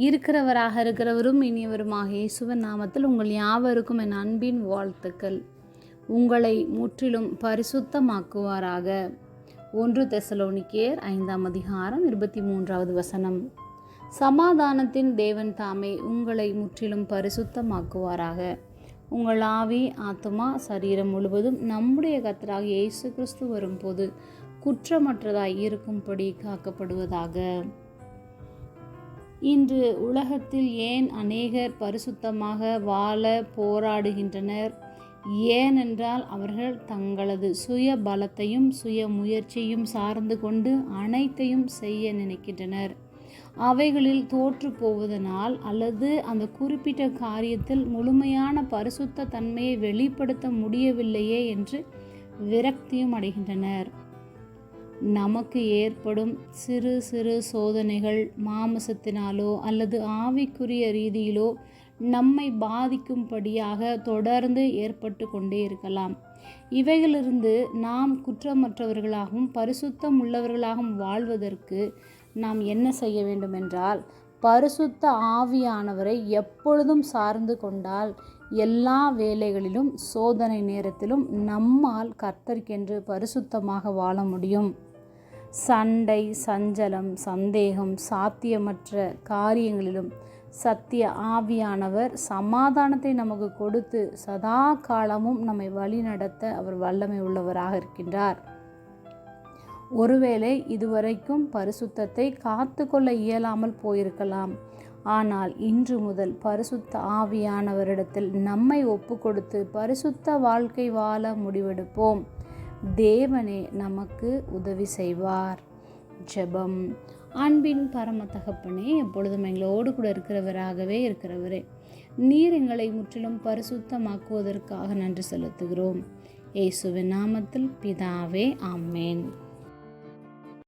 இருக்கிறவராக இருக்கிறவரும் இனியவருமாக இயேசுவன் நாமத்தில் உங்கள் யாவருக்கும் என் அன்பின் வாழ்த்துக்கள். உங்களை முற்றிலும் பரிசுத்தமாக்குவாராக. ஒன்று தெசலோனிக்கேர் ஐந்தாம் அதிகாரம் இருபத்தி மூன்றாவது வசனம். சமாதானத்தின் தேவன் தாமே உங்களை முற்றிலும் பரிசுத்தமாக்குவாராக. உங்கள் ஆவி ஆத்மா சரீரம் முழுவதும் நம்முடைய கத்தராக இயேசு கிறிஸ்து வரும்போது குற்றமற்றதாய் இருக்கும்படி காக்கப்படுவதாக. இன்று உலகத்தில் ஏன் அநேகர் பரிசுத்தமாக வாழ போராடுகின்றனர்? ஏனென்றால் அவர்கள் தங்களது சுய பலத்தையும் சுய முயற்சியும் சார்ந்து கொண்டு அனைத்தையும் செய்ய நினைக்கின்றனர். அவைகளில் தோற்று போவதனால் அல்லது அந்த குறிப்பிட்ட காரியத்தில் முழுமையான பரிசுத்த தன்மையை வெளிப்படுத்த முடியவில்லையே என்று விரக்தியும் அடைகின்றனர். நமக்கு ஏற்படும் சிறு சிறு சோதனைகள் மாமசத்தினாலோ அல்லது ஆவிக்குரிய ரீதியிலோ நம்மை பாதிக்கும்படியாக தொடர்ந்து ஏற்பட்டு கொண்டே இருக்கலாம். இவைகளிலிருந்து நாம் குற்றமற்றவர்களாகவும் பரிசுத்தம் உள்ளவர்களாகவும் வாழ்வதற்கு நாம் என்ன செய்ய வேண்டும் என்றால் பரிசுத்த ஆவியானவரை எப்பொழுதும் சார்ந்து கொண்டால் எல்லா வேலைகளிலும் சோதனை நேரத்திலும் நம்மால் கர்த்தர்க்கென்று பரிசுத்தமாக வாழ முடியும். சண்டை சஞ்சலம் சந்தேகம் சாத்தியமற்ற காரியங்களிலும் சத்திய ஆவியானவர் சமாதானத்தை நமக்கு கொடுத்து சதா காலமும் நம்மை வழிநடத்த அவர் வல்லமை உள்ளவராக இருக்கின்றார். ஒருவேளை இதுவரைக்கும் பரிசுத்தத்தை காத்து கொள்ள இயலாமல் போயிருக்கலாம். ஆனால் இன்று முதல் பரிசுத்த ஆவியானவரிடத்தில் நம்மை ஒப்பு கொடுத்து பரிசுத்த வாழ்க்கை வாழ முடிவெடுப்போம். தேவனே நமக்கு உதவி செய்வார். ஜெபம். அன்பின் பரம தகப்பனே எப்பொழுதும் எங்களோடு கூட இருக்கிறவராகவே இருக்கிறவரே நீர் எங்களை முற்றிலும் பரிசுத்தமாக்குவதற்காக நன்றி செலுத்துகிறோம். ஏசுவின் நாமத்தில் பிதாவே ஆமேன்.